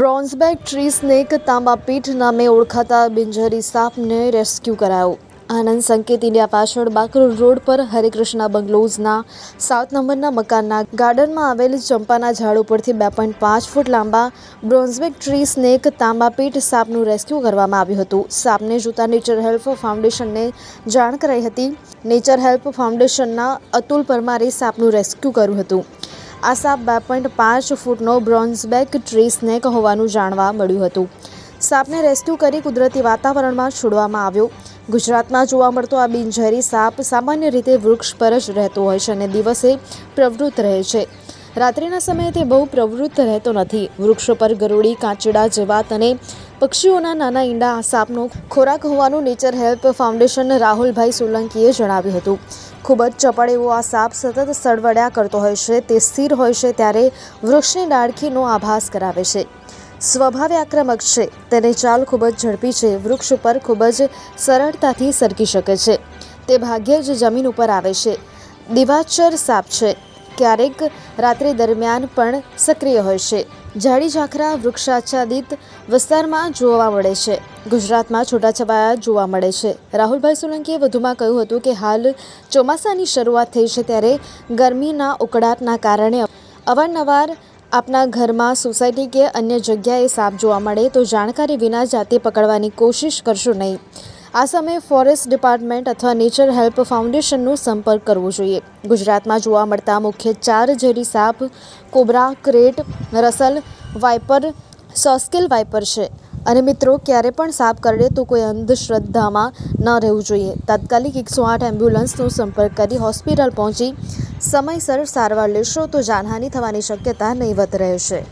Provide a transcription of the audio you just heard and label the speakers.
Speaker 1: બ્રોન્ઝબેક tree snake તાંબાપીઠ નામે ઓળખાતા બિંજરી સાપને rescue કરાયો. આનંદ સંકેત ઇન્ડિયા પાછળ બાકરોલ રોડ પર હરેકૃષ્ણા બંગલોઝના સાત નંબરના મકાનના ગાર્ડનમાં આવેલ ચંપાના ઝાડ ઉપરથી બે પોઈન્ટ પાંચ ફૂટ લાંબા બ્રોન્ઝબેક ટ્રી સ્નેક તાંબાપીઠ સાપનું રેસ્ક્યુ કરવામાં આવ્યું હતું. સાપને જોતા નેચર હેલ્પ ફાઉન્ડેશનને જાણ કરાઈ હતી. નેચર હેલ્પ ફાઉન્ડેશનના અતુલ પરમારે સાપનું રેસ્ક્યુ કર્યું હતું. આ સાપ બે પોઈન્ટ પાંચ ફૂટનો બ્રોન્ઝબેક ટ્રી સ્નેક હોવાનું જાણવા મળ્યું હતું. સાપને રેસ્ક્યુ કરી કુદરતી વાતાવરણમાં છોડવામાં આવ્યો. ગુજરાતમાં જોવા મળતો આ બિનઝેરી સાપ સામાન્ય રીતે વૃક્ષ પર જ રહેતો હોય છે અને દિવસે પ્રવૃત્ત રહે છે. રાત્રિના સમયે તે બહુ પ્રવૃત્ત રહેતો નથી. વૃક્ષો પર ગરોળી, કાચડા, જેવાત અને પક્ષીઓના નાના ઈંડા આ સાપનો ખોરાક હોવાનું નેચર હેલ્પ ફાઉન્ડેશન રાહુલભાઈ સોલંકીએ જણાવ્યું હતું. ખૂબ જ ચપળ એવો આ સાપ સતત સળવડ્યા કરતો હોય છે, તે સ્થિર હોય છે ત્યારે વૃક્ષની ડાળખીનો આભાસ કરાવે છે. સ્વભાવે આક્રમક છે, તેની ચાલ ખૂબ જ ઝડપી છે, વૃક્ષ ઉપર ખૂબ જ સરળતાથી સરકી શકે છે. તે ભાગ્યે જ જમીન ઉપર આવે છે. દિવાચર સાપ છે. ક્યારેક રાત્રિ દરમિયાન પણ સક્રિય હોય છે. ઝાડી ઝાખરા વૃક્ષાચ્છાદિત વિસ્તારમાં જોવા મળે છે. ગુજરાતમાં છૂટાછવાયા જોવા મળે છે. રાહુલભાઈ સોલંકીએ વધુમાં કહ્યું હતું કે હાલ ચોમાસાની શરૂઆત થઈ છે ત્યારે ગરમીના ઉકળાટના કારણે અવારનવાર આપના ઘરમાં સોસાયટી કે અન્ય જગ્યાએ સાપ જોવા મળે તો જાણકારી વિના જાતે પકડવાની કોશિશ કરશો નહીં. આ સમયે ફોરેસ્ટ ડિપાર્ટમેન્ટ અથવા નેચર હેલ્પ ફાઉન્ડેશનનો સંપર્ક કરવો જોઈએ. ગુજરાતમાં જોવા મળતા મુખ્ય ચાર ઝેરી સાપ, cobra, krait, Russell, viper, saw scaled viper છે. અને મિત્રો, ક્યારે પણ સાપ કરડે તો કોઈ અંધશ્રદ્ધામાં ન રહેવું જોઈએ. તાત્કાલિક એકસો આઠ એમ્બ્યુલન્સનો સંપર્ક કરી હોસ્પિટલ પહોંચી સમયસર સારવાર લેશો તો જાનહાનિ થવાની શક્યતા નહીવત રહેશે.